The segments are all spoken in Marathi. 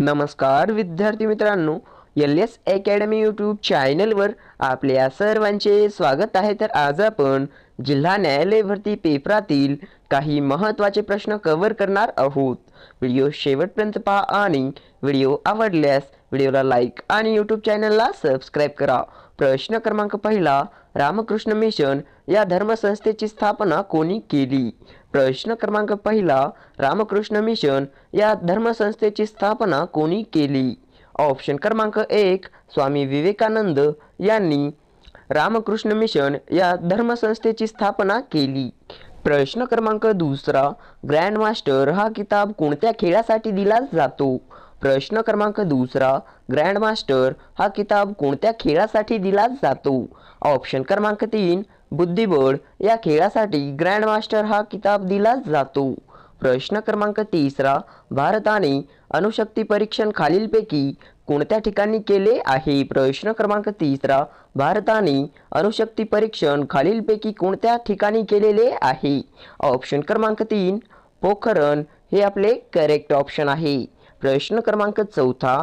नमस्कार विद्यार्थी मित्रांनो एल एस अकॅडमी यूट्यूब चॅनलवर आपल्या सर्वांचे स्वागत आहे. तर आज आपण जिल्हा न्यायालय भरती पेपरातील काही महत्त्वाचे प्रश्न कव्हर करणार आहोत. व्हिडिओ शेवटपर्यंत पहा आणि व्हिडिओ आवडल्यास व्हिडिओला लाईक आणि यूट्यूब चॅनलला सबस्क्राईब करा. प्रश्न क्रमांक पहिला रामकृष्ण मिशन या धर्मसंस्थेची स्थापना कोणी केली? प्रश्न क्रमांक पहिला रामकृष्ण मिशन या धर्मसंस्थेची स्थापना कोणी केली? ऑप्शन क्रमांक एक स्वामी विवेकानंद यांनी रामकृष्ण मिशन या धर्मसंस्थेची स्थापना केली. प्रश्न क्रमांक दुसरा ग्रँड मास्टर हा किताब कोणत्या खेळासाठी दिला जातो? प्रश्न क्रमांक दुसरा ग्रँडमास्टर हा किताब कोणत्या खेळासाठी दिला जातो? ऑप्शन क्रमांक तीन बुद्धिबळ. या खेळासाठी ग्रँडमास्टर हा किताब दिला जातो. प्रश्न क्रमांक तिसरा भारताने अणुशक्ती परीक्षण खालीलपैकी कोणत्या ठिकाणी केले आहे? प्रश्न क्रमांक तिसरा भारताने अणुशक्ती परीक्षण खालीलपैकी कोणत्या ठिकाणी केलेले आहे? ऑप्शन क्रमांक तीन पोखरण. हे आपले करेक्ट ऑप्शन आहे. प्रश्न क्रमांक चौथा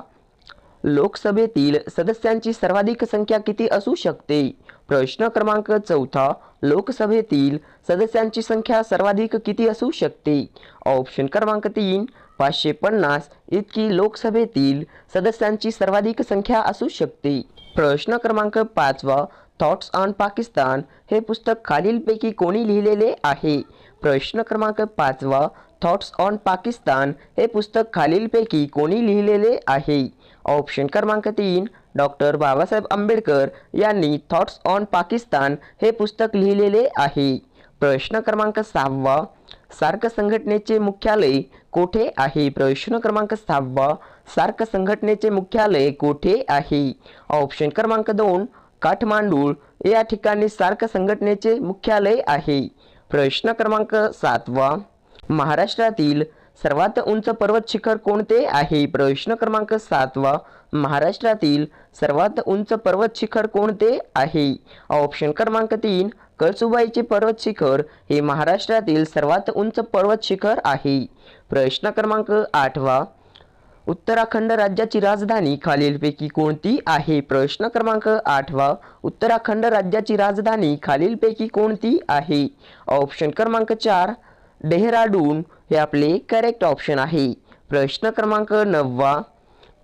लोकसभेतील सदस्यांची सर्वाधिक संख्या किती असू शकते? प्रश्न क्रमांक चौथा लोकसभेतील सदस्यांची संख्या सर्वाधिक किती असू शकते? ऑप्शन क्रमांक तीन पाचशे पन्नास इतकी लोकसभेतील सदस्यांची सर्वाधिक संख्या असू शकते. प्रश्न क्रमांक पाचवा थॉट्स ऑन पाकिस्तान हे पुस्तक खालीलपैकी कोणी लिहिलेले आहे? प्रश्न क्रमांक पाचवा थॉट्स ऑन पाकिस्तान हे पुस्तक खालीलपैकी कोणी लिहिलेले आहे. ऑप्शन क्रमांक तीन डॉक्टर बाबासाहेब आंबेडकर यांनी थॉट्स ऑन पाकिस्तान हे पुस्तक लिहिलेले आहे. प्रश्न क्रमांक सहावा सार्क संघटनेचे मुख्यालय कोठे आहे? प्रश्न क्रमांक सहावा सार्क संघटनेचे मुख्यालय कोठे आहे? ऑप्शन क्रमांक दोन काठमांडूळ या ठिकाणी सार्क संघटनेचे मुख्यालय आहे. प्रश्न क्रमांक सातवा महाराष्ट्रातील सर्वात उंच पर्वत शिखर कोणते आहे? प्रश्न क्रमांक सातवा. महाराष्ट्रातील सर्वात उंच पर्वत शिखर कोणते आहे? ऑप्शन क्रमांक तीन कळसुबाईचे पर्वत शिखर हे महाराष्ट्रातील सर्वात उंच पर्वत शिखर आहे. प्रश्न क्रमांक आठवा. उत्तराखंड राज्याची राजधानी खालीलपैकी कोणती आहे? प्रश्न क्रमांक आठवा. उत्तराखंड राज्याची राजधानी खालीलपैकी कोणती आहे? ऑप्शन क्रमांक चार डेहराडून हे आपले करेक्ट ऑप्शन आहे. प्रश्न क्रमांक नववा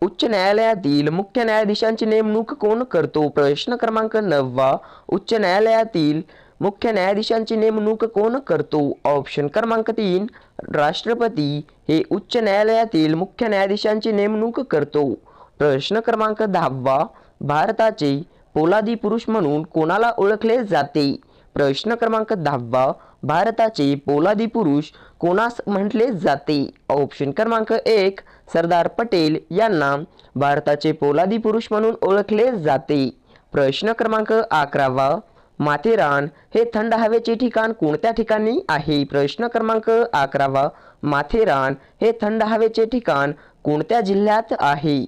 उच्च न्यायालयातील मुख्य न्यायाधीशांची नेमणूक कोण करतो? प्रश्न क्रमांक नववा उच्च न्यायालयातील मुख्य न्यायाधीशांची नेमणूक कोण करतो? ऑप्शन क्रमांक तीन राष्ट्रपती हे उच्च न्यायालयातील मुख्य न्यायाधीशांची नेमणूक करतो. प्रश्न क्रमांक दहावा भारताचे पोलादी पुरुष म्हणून कोणाला ओळखले जाते? प्रश्न क्रमांक दहावा भारताचे पोलादी पुरुष कोणास म्हटले जाते? ऑप्शन क्रमांक एक सरदार पटेल यांना भारताचे पोलादी पुरुष म्हणून ओळखले जाते. प्रश्न क्रमांक अकरावा माथेरान हे थंड हवेचे ठिकाण कोणत्या ठिकाणी आहे? प्रश्न क्रमांक अकरावा माथेरान हे थंड हवेचे ठिकाण कोणत्या जिल्ह्यात आहे?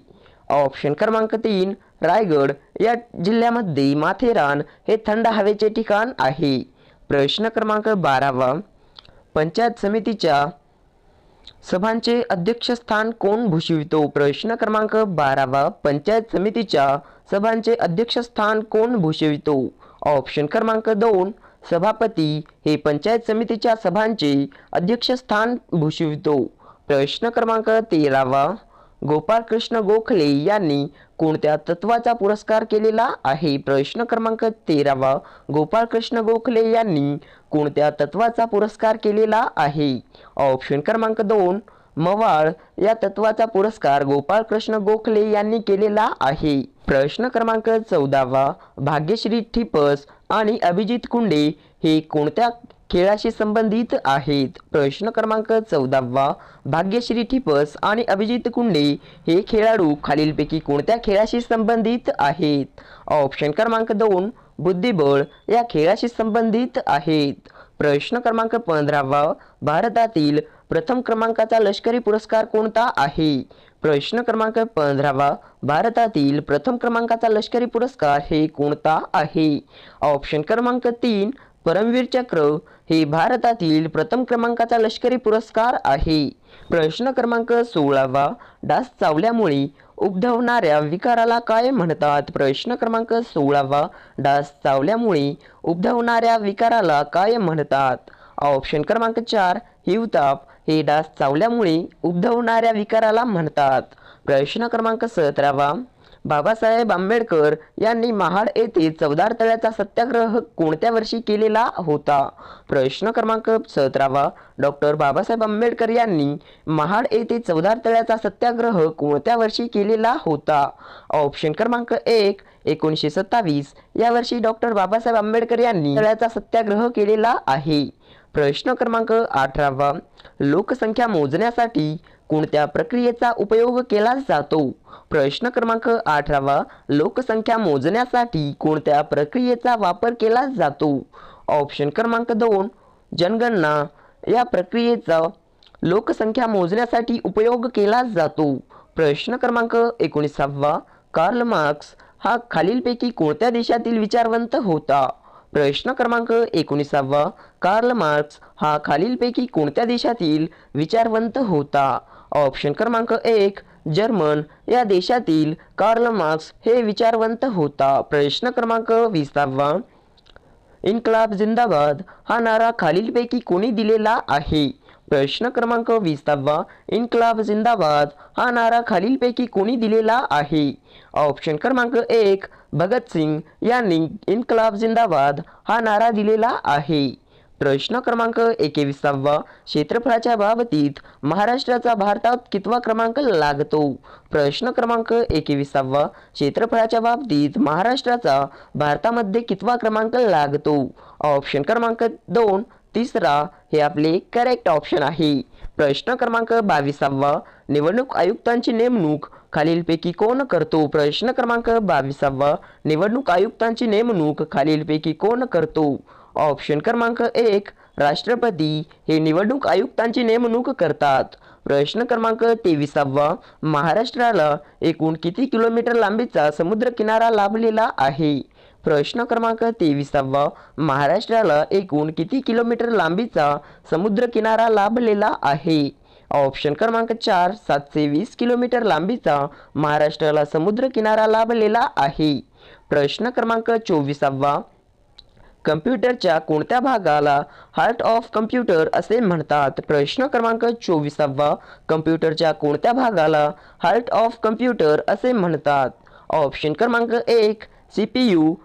ऑप्शन क्रमांक तीन रायगड या जिल्ह्यामध्ये माथेरान हे थंड हवेचे ठिकाण आहे. प्रश्न क्रमांक बारावा. पंचायत समितीच्या सभांचे अध्यक्षस्थान कोण भूषवितो? प्रश्न क्रमांक बारावा. पंचायत समितीच्या सभांचे अध्यक्षस्थान कोण भूषवितो? ऑप्शन क्रमांक दोन सभापती हे पंचायत समितीच्या सभांचे अध्यक्षस्थान भूषवितो. प्रश्न क्रमांक तेरावा. गोपाळकृष्ण गोखले यांनी कोणत्या तत्वाचा पुरस्कार केलेला आहे? प्रश्न क्रमांक तेरावा. गोपाळकृष्ण गोखले यांनी कोणत्या तत्वाचा पुरस्कार केलेला आहे? ऑप्शन क्रमांक दोन मवाळ. या तत्वाचा पुरस्कार गोपाळकृष्ण गोखले यांनी केलेला आहे. प्रश्न क्रमांक चौदावा. भाग्यश्री ठिपस आणि अभिजित कुंडे हे कोणत्या खेळाशी संबंधित आहेत. प्रश्न क्रमांक चौदावा भाग्यश्री ठिपस आणि अभिजित कुंडे हे खेळाडू खालीलपैकी कोणत्या खेळाशी संबंधित आहेत? ऑप्शन क्रमांक दोन बुद्धिबळ या खेळाशी संबंधित आहेत. प्रश्न क्रमांक पंधरावा भारतातील प्रथम क्रमांकाचा लष्करी पुरस्कार कोणता आहे? प्रश्न क्रमांक पंधरावा भारतातील प्रथम क्रमांकाचा लष्करी पुरस्कार हे कोणता आहे? ऑप्शन क्रमांक तीन परमवीर चक्र हे भारतातील प्रथम क्रमांकाचा लष्करी पुरस्कार आहे. प्रश्न क्रमांक सोळावा डास चावल्यामुळे उद्भवणाऱ्या विकाराला काय म्हणतात? प्रश्न क्रमांक सोळावा डास चावल्यामुळे उद्भवणाऱ्या विकाराला काय म्हणतात? ऑप्शन क्रमांक चार हिवताप हे डास चावल्यामुळे उद्भवणाऱ्या विकाराला म्हणतात. प्रश्न क्रमांक सतरावा बाबासाहेब आंबेडकर यांनी महाड येथे चौदार तळ्याचा सत्याग्रह कोणत्या वर्षी केलेला होता? प्रश्न क्रमांक सतरावा. डॉक्टर बाबासाहेब आंबेडकर यांनी महाड येथे चौदार तळ्याचा सत्याग्रह कोणत्या वर्षी केलेला होता? ऑप्शन क्रमांक एक एकोणीसशे सत्तावीस. या वर्षी डॉक्टर बाबासाहेब आंबेडकर यांनी तळ्याचा सत्याग्रह केलेला आहे. प्रश्न क्रमांक अठरावा. लोकसंख्या मोजण्यासाठी कोणत्या प्रक्रियेचा उपयोग केला जातो? प्रश्न क्रमांक अठरावा. लोकसंख्या मोजण्यासाठी कोणत्या प्रक्रियेचा वापर केला जातो? ऑप्शन क्रमांक दोन. जनगणना. या प्रक्रियेचा लोकसंख्या मोजण्यासाठी उपयोग केला जातो. प्रश्न क्रमांक एकोणीसावा. कार्ल मार्क्स हा खालीलपैकी कोणत्या देशातील विचारवंत होता? प्रश्न क्रमांक एकोणीसावा. कार्ल मार्क्स हा खालीलपैकी कोणत्या देशातील विचारवंत होता? ऑप्शन क्रमांक एक जर्मन. या देशातील कार्ल मार्क्स हे विचारवंत होता. प्रश्न क्रमांक विसावा. इन्कलाब जिंदाबाद. हा नारा खालीलपैकी कोणी दिलेला आहे? प्रश्न क्रमांक विसावा. इन्कलाब जिंदाबाद. हा नारा खालीलपैकी कोणी दिलेला आहे? ऑप्शन क्रमांक एक भगतसिंग यांनी इन्कलाब जिंदाबाद हा नारा दिलेला आहे. प्रश्न क्रमांक एकेविसावा. क्षेत्रफळाच्या बाबतीत महाराष्ट्राचा भारतात कितवा क्रमांक लागतो? प्रश्न क्रमांक एकेविसावा. क्षेत्रफळाच्या बाबतीत महाराष्ट्राचा भारतामध्ये कितवा क्रमांक लागतो? ऑप्शन क्रमांक दोन तिसरा हे आपले करेक्ट ऑप्शन आहे. प्रश्न क्रमांक बावीसावा. निवडणूक आयुक्तांची नेमणूक खालीलपैकी कोण करतो? प्रश्न क्रमांक बावीसावा. निवडणूक आयुक्तांची नेमणूक खालीलपैकी कोण करतो? ऑप्शन क्रमांक एक राष्ट्रपती हे निवडणूक आयुक्तांची नेमणूक करतात. प्रश्न क्रमांक तेविसावा महाराष्ट्राला एकूण किती किलोमीटर लांबीचा समुद्र किनारा लाभलेला आहे? प्रश्न क्रमांक तेविसावा महाराष्ट्राला एकूण किती किलोमीटर लांबीचा समुद्र किनारा लाभलेला आहे? ऑप्शन क्रमांक चार सातशे वीस किलोमीटर लांबीचा महाराष्ट्राला समुद्र किनारा लाभलेला आहे. प्रश्न क्रमांक चोवीसावा कम्प्युटरच्या कोणत्या भागाला हार्ट ऑफ कम्प्युटर असे म्हणतात? प्रश्न क्रमांक चोवीसावा. कम्प्युटरच्या कोणत्या भागाला हार्ट ऑफ कम्प्युटर असे म्हणतात? ऑप्शन क्रमांक एक सी पी यू.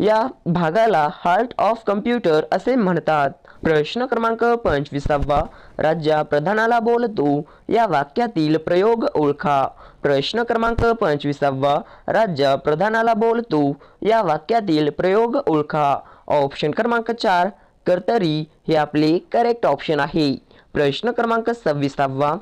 या भागाला हार्ट ऑफ कम्प्युटर असे म्हणतात. प्रश्न क्रमांक पंचवीसावा. राजा प्रधानाला बोलतो या वाक्यातील प्रयोग ओळखा. प्रश्न क्रमांक पंचवीसावा. राज्य प्रधानाला बोलतो या वाक्यातील प्रयोग ओळखा. ऑप्शन क्रमांक चार कर्तरी हे आपले करेक्ट ऑप्शन आहे. प्रश्न क्रमांक सव्वीसावा.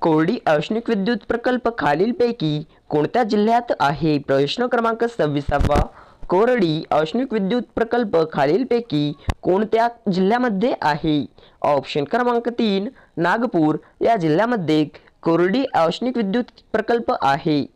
कोरडी औष्णिक विद्युत प्रकल्प खालीलपैकी कोणत्या जिल्ह्यात आहे? प्रश्न क्रमांक सव्वीसावा. कोरडी औष्णिक विद्युत प्रकल्प खालीलपैकी कोणत्या जिल्ह्यामध्ये आहे? ऑप्शन क्रमांक तीन नागपूर. या जिल्ह्यामध्ये कोरडी औष्णिक विद्युत प्रकल्प आहे.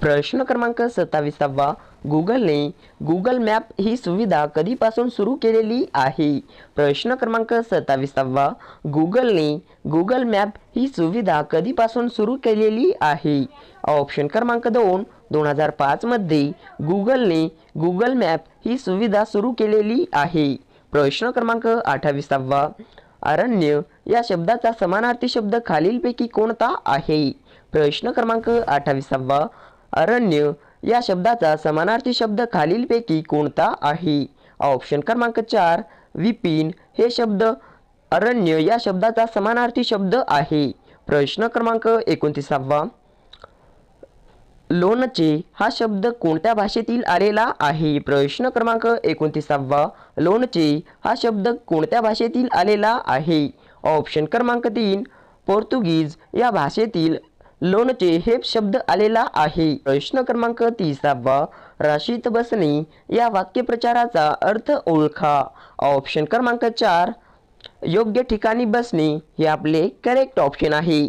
प्रश्न क्रमांक सत्तावीसावा. गुगलने गुगल मॅप ही सुविधा कधीपासून सुरू केलेली आहे? प्रश्न क्रमांक सत्तावीसावा. गुगलने गुगल मॅप ही सुविधा कधीपासून सुरू केलेली आहे? ऑप्शन क्रमांक दोन दोन हजार पाचमध्ये गुगलने गुगल मॅप ही सुविधा सुरू केलेली आहे. प्रश्न क्रमांक अठ्ठावीसावा. अरण्य या शब्दाचा समानार्थी शब्द खालीलपैकी कोणता आहे? प्रश्न क्रमांक अठ्ठावीसावा. अरण्य या शब्दाचा समानार्थी शब्द खालीलपैकी कोणता आहे? ऑप्शन क्रमांक चार विपिन हे शब्द अरण्य या शब्दाचा समानार्थी शब्द आहे. प्रश्न क्रमांक एकोणतीसावा. लोणचे हा शब्द कोणत्या भाषेतील आलेला आहे? प्रश्न क्रमांक एकोणतीसावा. लोणचे हा शब्द कोणत्या भाषेतील आलेला आहे? ऑप्शन क्रमांक तीन पोर्तुगीज. या भाषेतील लोणचे हे शब्द आलेला आहे. प्रश्न क्रमांक तिसावा. राशीत बसणे या वाक्यप्रचाराचा अर्थ ओळखा. ऑप्शन क्रमांक चार योग्य ठिकाणी बसणे हे आपले करेक्ट ऑप्शन आहे.